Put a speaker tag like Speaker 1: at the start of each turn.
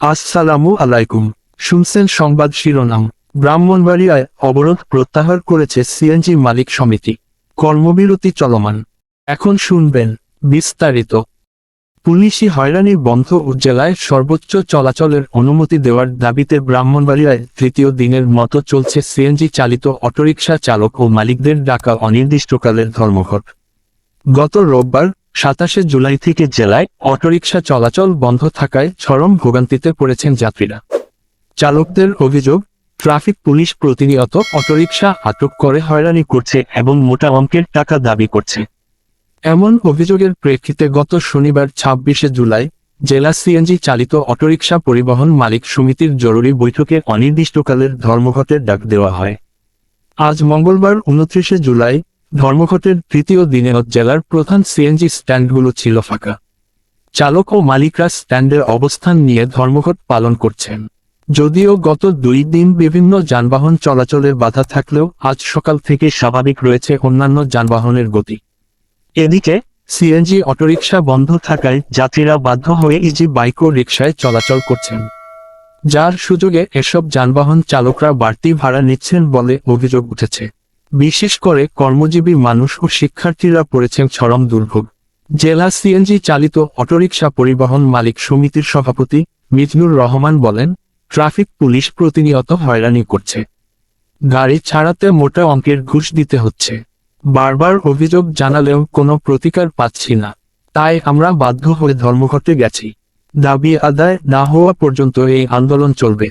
Speaker 1: আসসালামু আলাইকুম। শুনছেন সংবাদ শিরোনাম। ব্রাহ্মণবাড়িয়ায় অবরোধ প্রত্যাহার করেছে সিএনজি মালিক সমিতি। কর্মবিরতি চলমান। এখন শুনবেন বিস্তারিত। পুলিশি হয়রানি বন্ধ ও জেলায় সর্বোচ্চ চলাচলের অনুমতি দেওয়ার দাবিতে ব্রাহ্মণবাড়িয়ায় তৃতীয় দিনের মতো চলছে সিএনজি চালিত অটোরিকশা চালক ও মালিকদের ডাকা অনির্দিষ্টকালের ধর্মঘট। গত রোববার সাতাশে জুলাই থেকে জেলায় অটোরিকশা চলাচল বন্ধ থাকায় চরম ভোগান্তিতে পড়েছেন যাত্রীরা। চালকদের অভিযোগ, ট্রাফিক পুলিশ প্রতিনিয়ত অটোরিকশা আটক করে হয়রানি করছে এবং মোটা অঙ্কের টাকা দাবি করছে। এমন অভিযোগের প্রেক্ষিতে গত শনিবার ছাব্বিশে জুলাই জেলা সিএনজি চালিত অটোরিকশা পরিবহন মালিক সমিতির জরুরি বৈঠকে অনির্দিষ্টকালের ধর্মঘটের ডাক দেওয়া হয়। আজ মঙ্গলবার উনত্রিশে জুলাই ধর্মঘটের তৃতীয় দিনে জেলার প্রধান সিএনজি স্ট্যান্ডগুলো ছিল ফাঁকা। চালক ও মালিকরা স্ট্যান্ডের অবস্থান নিয়ে ধর্মঘট পালন করছেন। যদিও গত দুই দিন বিভিন্ন যানবাহন চলাচলের বাধা থাকলেও আজ সকাল থেকে স্বাভাবিক রয়েছে অন্যান্য যানবাহনের গতি। এদিকে, সিএনজি অটোরিকশা বন্ধ থাকায় যাত্রীরা বাধ্য হয়ে ইজি বাইক ও রিকশায় চলাচল করছেন। যার সুযোগে এসব যানবাহন চালকরা বাড়তি ভাড়া নিচ্ছেন বলে অভিযোগ উঠেছে। বিশেষ করে কর্মজীবী মানুষ ও শিক্ষার্থীরা পড়েছেন চরম দুর্ভোগ। জেলা সিএনজি চালিত অটোরিকশা পরিবহন মালিক সমিতির সভাপতি মিজনুর রহমান বলেন, ট্রাফিক পুলিশ প্রতিনিয়ত হয়রানি করছে। গাড়ি ছাড়াতে মোটা অঙ্কের ঘুষ দিতে হচ্ছে। বারবার অভিযোগ জানালেও কোনো প্রতিকার পাচ্ছি না। তাই আমরা বাধ্য হয়ে ধর্মঘটে গেছি। দাবি আদায় না হওয়া পর্যন্ত এই আন্দোলন চলবে।